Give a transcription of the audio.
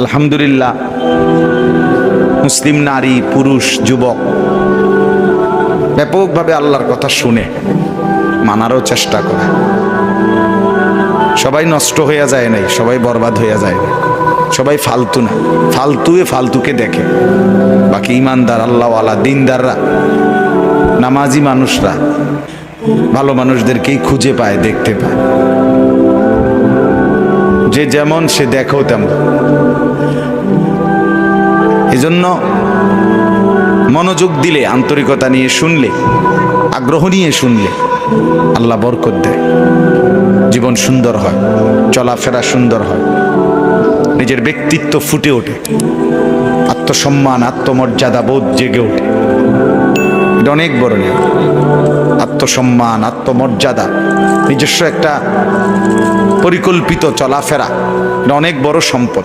আলহামদুলিল্লাহ। মুসলিম নারী, পুরুষ, যুবক, ব্যাপকভাবে আল্লাহর কথা শুনে মানারও চেষ্টা করে। সবাই নষ্ট হইয়া যায় নাই, সবাই বরবাদ হইয়া যায় না সবাই ফালতু না, ফালতুয়ে ফালতুকে দেখে। বাকি ইমানদার, আল্লাহওয়ালা, দিনদাররা, নামাজি মানুষরা, ভালো মানুষদেরকেই খুঁজে পায়, দেখতে পায়। যে যেমন সে দেখো তেমন। এজন্য মনোযোগ দিলে, আন্তরিকতা নিয়ে শুনলে, আগ্রহ নিয়ে শুনলে আল্লাহ বরকত দেয়। জীবন সুন্দর হয়, চলাফেরা সুন্দর হয়, নিজের ব্যক্তিত্ব ফুটে ওঠে, আত্মসম্মান, আত্মমর্যাদা বোধ জেগে ওঠে। এটা অনেক বড় নিয়ম আত্মসম্মান, আত্মমর্যাদা নিজস্ব একটা পরিকল্পিত চলাফেরা। এটা অনেক বড় সম্পদ।